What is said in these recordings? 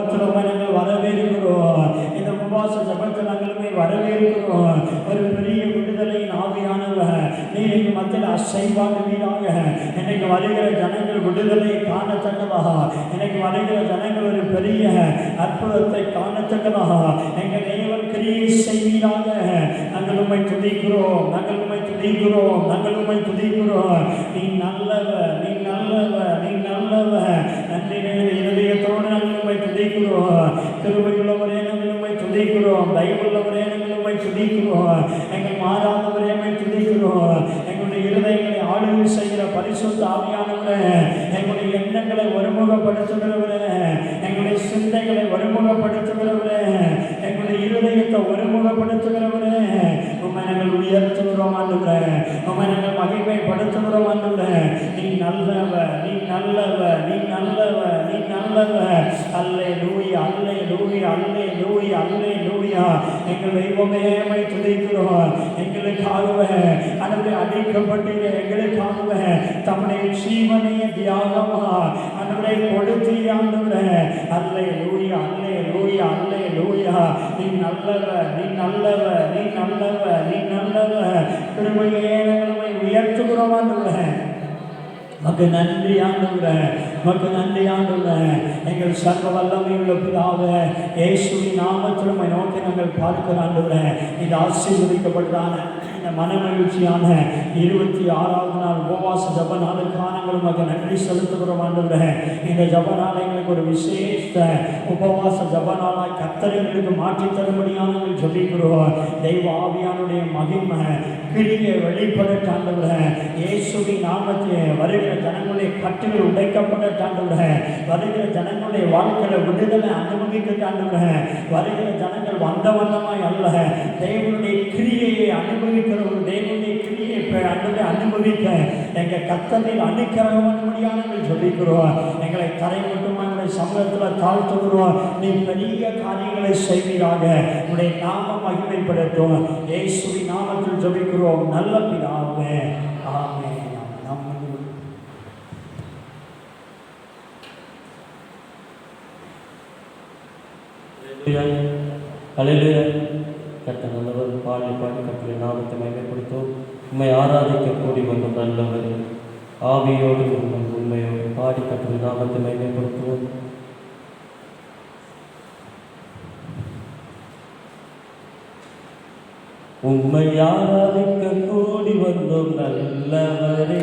நாங்கள் வரவேற்கிறோம். இந்த உபவாச ஜபத்தை நாங்களுமே வரவேற்கிறோம். ஒரு பெரிய விடுதலையின் ஆவியானவர் நீங்க மத்தியில் அசைவாடுவீராக இன்னைக்கு வருகிற ஜனங்கள் விடுதலையை காணத்தக்கதாக. இன்னைக்கு வருகிற ஜனங்கள் ஒரு பெரிய அற்புதத்தை காணத்தக்கதாக. எங்கள் தேவன் கிரியை செய்வீராக. நாங்கள் உண்மை துதிக்கிறோம். நாங்கள் உண்மை துதிக்கிறோம். நாங்கள் உண்மை துதிக்கிறோம். நீ நல்லவர் நீ நல்லவர் நீ நல்லவர் நன்றி இருதயத்தோடு நாங்கள் உண்மை துதிக்கிறோம். கிருபையுள்ளவரே நாங்கள் உண்மை துதிக்கிறோம். தயவுள்ளவரே நாங்கள் உண்மை துதிக்கிறோம். எங்கள் மாறாதவரே உண்மை துதிக்கிறோம். எங்களுடைய இருதயங்களை ஆளுகை செய்கிற பரிசுத்த ஆவியானவரே எங்களுடைய எண்ணங்களை ஒருமுகப்படுத்துகிறவரே எங்களுடைய சிந்தைகளை ஒருமுகப்படுத்துகிறவரே இருதயத்தை ஒருமுகப்படுத்துகிறவரே உண்மை நாங்கள் உயர்த்துகிறோம் ஆண்டுகிறே உண்மை நாங்கள் மகிமைப்படுத்துகிறோம் ஆண்டுகிறே நீ நல்லவ நீ நல்லவ நீ நல்லவ நீ நல்லவ. அல்லே லூய் அல்லே லூய் அல்லே லூய் அல்லே லூயா எங்கள் தெய்வமேமை துதிக்கிறோம். எங்களுக்காகவ அனது அடிக்கப்பட்டீங்க எங்களுக்காகவ. தம்முடைய ஜீவனைய தியாகமா அன்றை கொடுத்து ஆண்டவரே. அல்லே லூய் அல்லே லூயா அல்லே லூயா நீ நல்லவ நீ நல்லவ நீ நல்லவ நீ நல்லவ. திருமையே நம்மை உயர்த்துகிறோம் ஆண்டவரே. மக்கு நன்றி ஆண்டுள்ள மக்கு நன்றி ஆண்டுள்ள எங்கள் சர்வ வல்லமையுள்ள பிதாவே இயேசுவின் நாமத்தில் உம்மை நோக்கி நாங்கள் பார்க்கிறாண்டுள்ள இது ஆசீர்வதிக்கப்பட்டதான இந்த மன மகிழ்ச்சியான இருபத்தி ஆறாவது நாள் உபவாச ஜப நாளுக்கான உங்களுக்கு நன்றி செலுத்துகிறோம் ஆண்டவரே இந்த ஜப நாளை எங்களுக்கு ஒரு விசேஷ உபவாச ஜப நாளாக கத்தர் எங்களுக்கு மாற்றி தரும்படியாக தெய்வ ஆவியானுடைய மகிமை கிரியை வெளிப்பட ஆண்டவரே இயேசுவின் நாமத்தை வருகிற ஜனங்களுடைய கட்டுகள் உடைக்கப்பட ஆண்டவரே வருகிற ஜனங்களுடைய வாழ்க்கையில விடுதலை அனுபவிக்க ஆண்டவரே வருகிற ஜனங்கள் வந்த வந்தமாய் அல்ல. தேவனுடைய கிரியையை அனுபவிக்கிற ஒரு தேவனுடைய கிரியை அன்பை அனுபவிக்க எங்க கத்தனில் அனுக்கிரகமடியான சொல்லிக்கிறோம். எங்களை தரை மட்டுமா எங்களை சமூகத்தில் தாழ்த்துகிறோம். நீ பெரிய காரியங்களை செய்வீராக. உடைய நாம மகிமைப்படுத்தும். ஏசுவி நாமத்தில் சொல்லிக்கிறோம் நல்ல பிதாவே. ஆமே நம்ம கற்ற நல்லவர் பாடி பாடி கட்டிய நாமத்தை மகிமைப்படுத்தும் உண்மை ஆராதிக்க கூடி வந்தோம் நல்லவர். ஆவியோடு உண்மை உண்மையோடு பாடி கட்டிய நாமத்தை மகிமைப்படுத்துவோம். உம்மை ஆராதிக்க கூடி வந்தோம் நல்லவரே.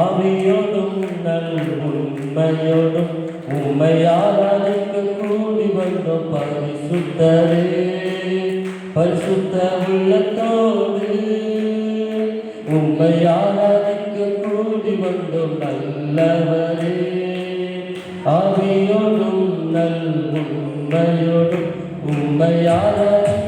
ஆவியோடும் நல் உண்மையோடும் உம்மை ஆராதிக்க கூடி வந்தோம் பரிசுத்தரே பரிசுத்த உள்ளத்தோடு உம்மை ஆராதிக்க கூடி வந்தோம் நல்லவரே. ஆவியோடும் நல் உண்மையோடும் உம்மை ஆராதிக்க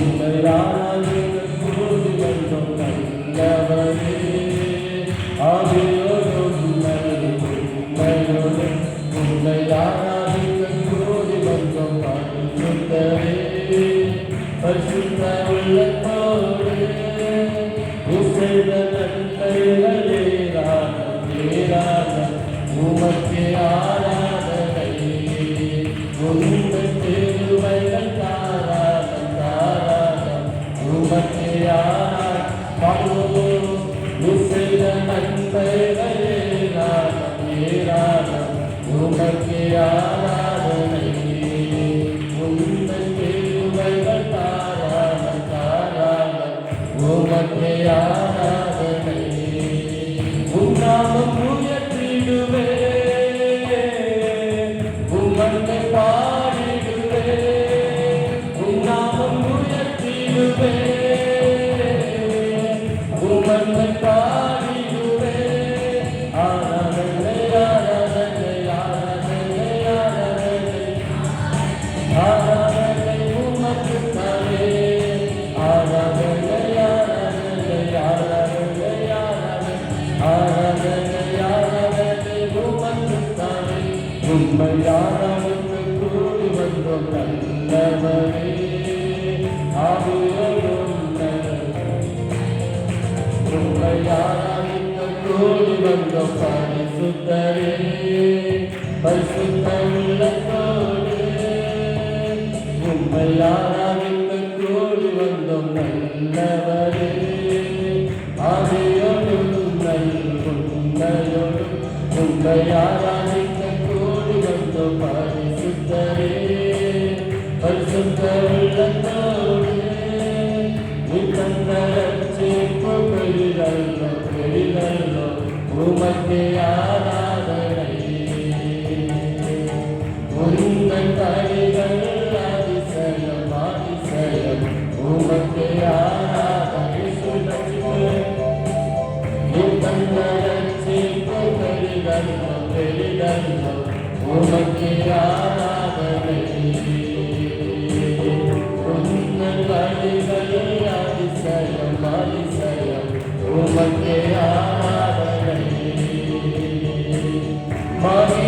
உம்மை உம்மை Money.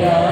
yeah.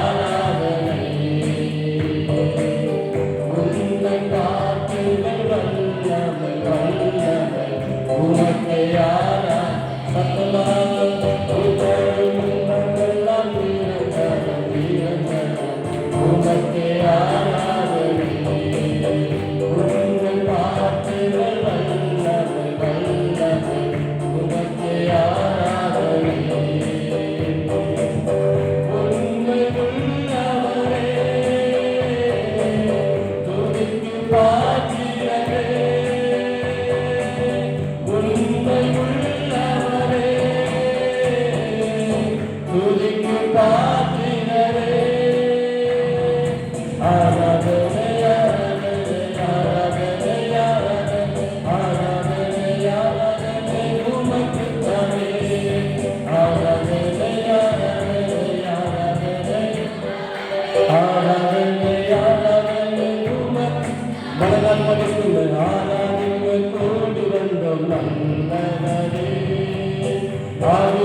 ஆவியோடும்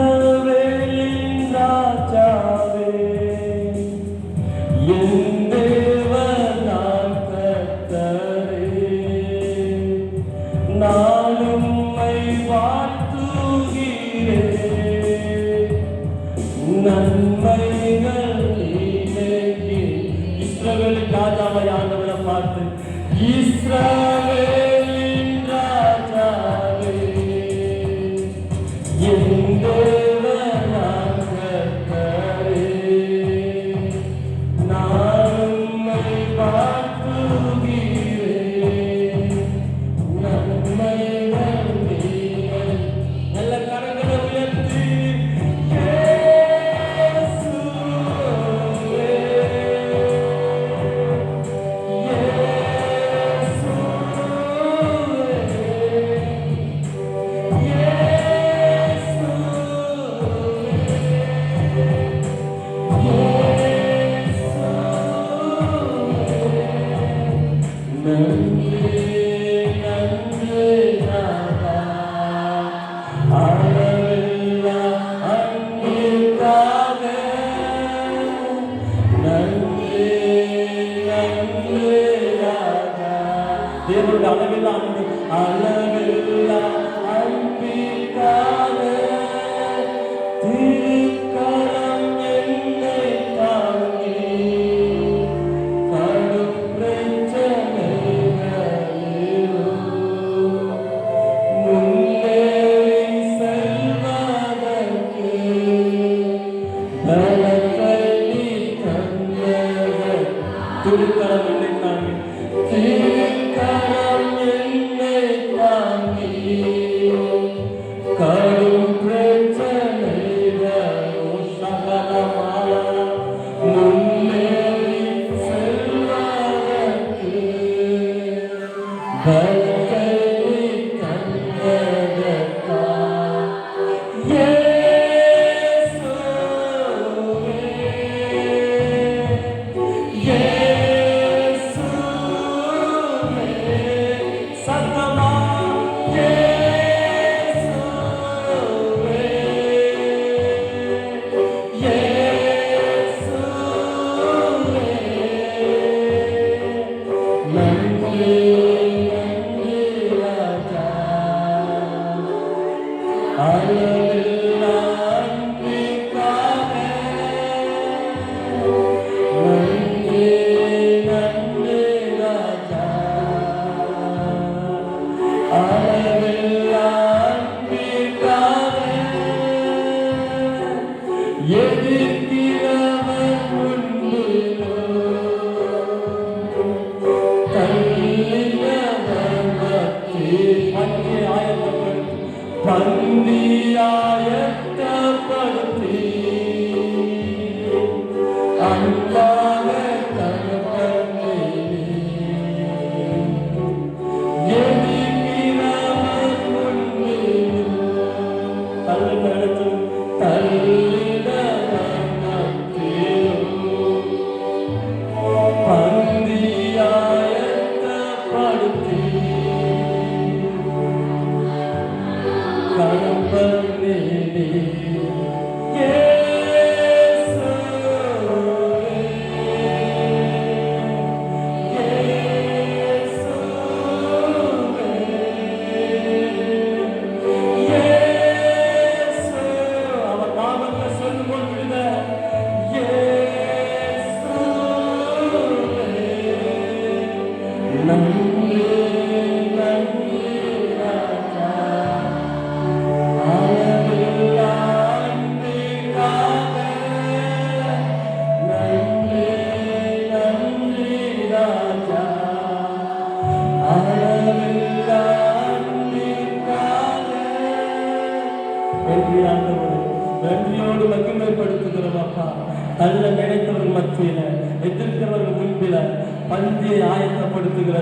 love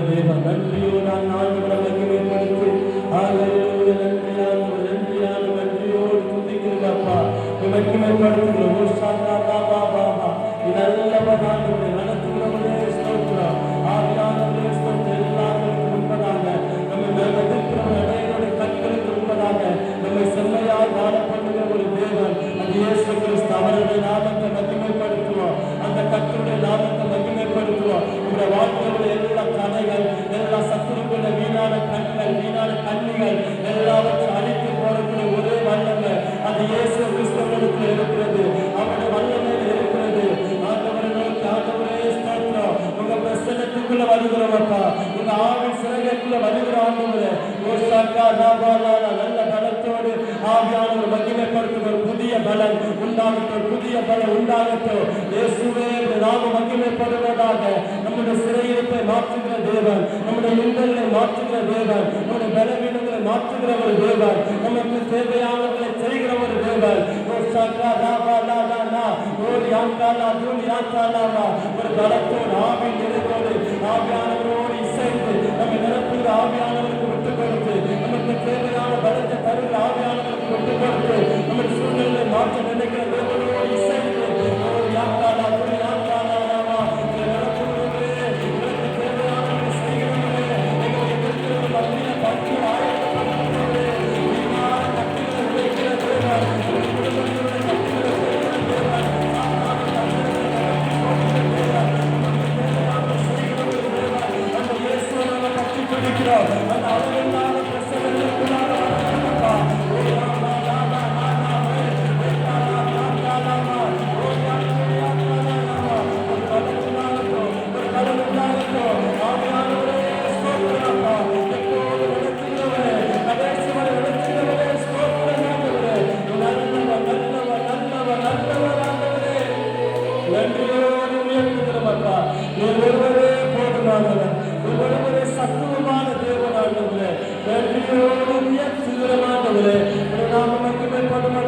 దేవ எல்லா வீணான கண்கள் வீணான கண்ணிகள் எல்லாவற்றையும் அழித்து போடக்கூடிய ஒரே வல்லமை அது இயேசு கிறிஸ்தவனுக்கு இருக்கிறது. அவருடைய வல்லமையில் இருக்கிறது. ஆண்டவரை நோக்கி ஆண்டவரே ஸ்தோத்திரம். உங்க பிரசனத்துக்குள்ள வருகிறோம் அப்பா. உங்க ஆவின் சிறகைக்குள்ள வருகிற ஆண்டவரே. ஓசாக்கா ராபாலால நல்ல பலத்தோடு ஆவியானவர் மகிமைப்படுத்தும் ஒரு புதிய பலன் உண்டாகட்டும் புதிய பலன் உண்டாகட்டும். இயேசுவே நாம மகிமைப்படுவதாக நம்முடைய சிறையிருப்பை மாற்றுகிற தேவன். நம்முடைய இன்பங்களை மாற்றுகிற தேவன். நம்முடைய பலவீனங்களை மாற்றுகிற ஒரு தேவன். நமக்கு தேவையானவர்களை செய்கிற ஒரு தேவன் ஒரு பலத்தோடு ஆவின் நிறைவோடு ஆவியானவரோடு இசைந்து நம்ம நிரப்புகிற ஆவியானவருக்கு விட்டு கொடுத்து நமக்கு தேவையான பலத்தை தருகிற ஆவியானவருக்கு விட்டு கொடுத்து நம்ம சூழ்நிலை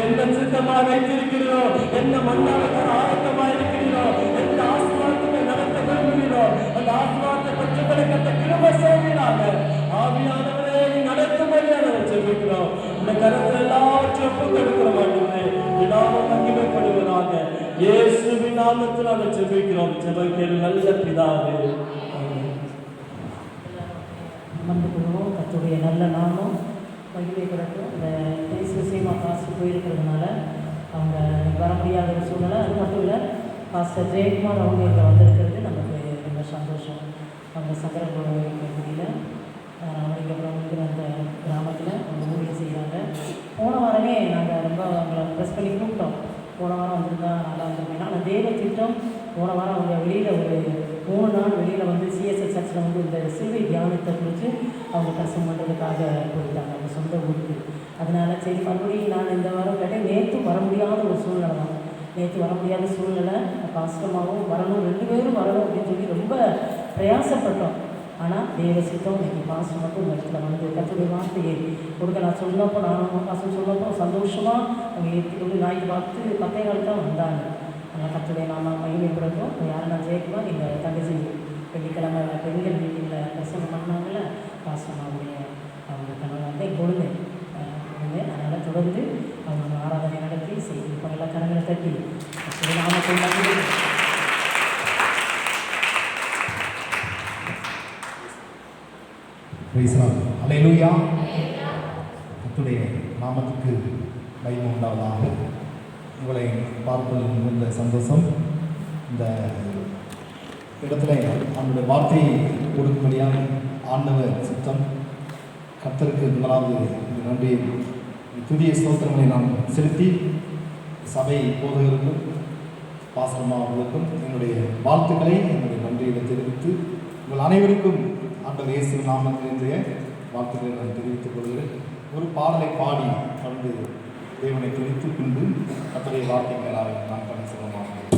எந்த சித்தமாக வைத்திருக்கிறீரோ எந்த மண்ணாளத்தில் ஆயத்தமாக இருக்கிறீரோ எந்த ஆசீர்வாதத்தை நடத்த விரும்புகிறோ அந்த ஆசீர்வாதத்தை பெற்றுக்கொள்ள கிருப கிருபை ஆவியானவரை நடத்தும் நீ நடத்தும்படியாக இந்த கருத்து எல்லாவற்றையும் ஒப்புக் கொடுக்கிற மாட்டோமே நாமம் மகிமைப்படுவதாக இயேசுவின் நாமத்தில் நாங்கள் ஜெபிக்கிறோம் ஜெபக்கேள் நல்ல பிதாவே. ஆமென். அமர்ந்து கொள்வோம் கத்துடைய நல்ல நாமம் மகிமைப்படட்டும் இந்த போயிருக்கிறதுனால அவங்க வர முடியாத ஒரு சூழ்நிலை. அது மட்டும் இல்லை பாஸ்டர் ஜெயக்குமார் அவங்க இங்கே வந்திருக்கிறது நமக்கு ரொம்ப சந்தோஷம். அவங்க சங்கரபுரம் பகுதியில் அவங்களுக்கப்புறம் இருக்கிற அந்த கிராமத்தில் அவங்க ஊழியம் செய்கிறாங்க போன வாரமே நாங்கள் ரொம்ப அவங்கள ப்ரெஸ் பண்ணி கூப்பிட்டோம். போன வாரம் வந்திருந்தா நல்லா இருந்திருக்கேன் ஆனால் தேவ திட்டம் போன வாரம் அவங்க வெளியில் ஒரு மூணு நாள் வெளியில் வந்து சிஎஸ்எஸ் சர்ச்சில் வந்து இந்த சிலுவை தியானத்தை குறித்து அவங்க பிரசங்கம் பண்ணுறதுக்காக போயிட்டாங்க. அவங்க சொந்த ஊருக்கு. அதனால் சரி மறுபடியும் நான் இந்த வாரம் கேட்டேன் நேற்று வர முடியாத ஒரு சூழ்நிலை தான். நேற்று வர முடியாத சூழ்நிலை பாஸ்டமாகவும் வரணும் ரெண்டு பேரும் வரணும் அப்படின்னு சொல்லி ரொம்ப பிரயாசப்பட்டோம். ஆனால் தேவ சித்தம் இன்னைக்கு பாசம் மட்டும் இந்த இடத்துல வந்து கத்துடைய வார்த்தையை கொடுக்க நான் சொன்னப்போ நான் பாசம் சொன்னப்போ சந்தோஷமாக அவங்க ஏற்றுக்கொண்டு நாய்க்கு பார்த்து பத்தே காலத்தில் தான் வந்தாங்க. ஆனால் கத்துடைய நாம மகிமைப்படுத்தும் யாரை நான் ஜெயிக்குமா எங்கள் தங்கச்சி வெள்ளிக்கிழமை பெண்கள் மீட்டிங்கில் பிரசங்கம் பண்ணாங்கல்ல பாசமாவுடைய அவங்க கணவன் வந்து கொழுந்து கொழுந்து அதனால் தொடர்ந்து அவங்க ஆராதனை நடத்தி செய்தி பல கரங்களை தட்டி Lord. Hallelujah. கர்த்தருடைய நாமத்துக்கு மகிமை உண்டாவதாக. உங்களை பார்ப்பதில் மிகுந்த சந்தோஷம். இந்த இடத்துல அவனுடைய வார்த்தையை கொடுக்கும்படியாக ஆண்டவர் சித்தம். கர்த்தருக்கு முதலாவது இந்த நன்றி புதிய ஸ்தோத்திரங்களை நாம் செலுத்தி சபை போதகருக்கும் பாஸ்டர்மா என்னுடைய வாழ்த்துக்களை என்னுடைய நன்றிகளை தெரிவித்து உங்கள் அனைவருக்கும் ஆண்டவர் இயேசு நாமத்தினுடைய வாழ்த்துக்களை நான் தெரிவித்துக் கொள்கிறேன். ஒரு பாடலை பாடி கடந்து தேவனை துதித்து பின்பு அத்தகைய வார்த்தைகளாக நான் பண்ண சொல்லலாம்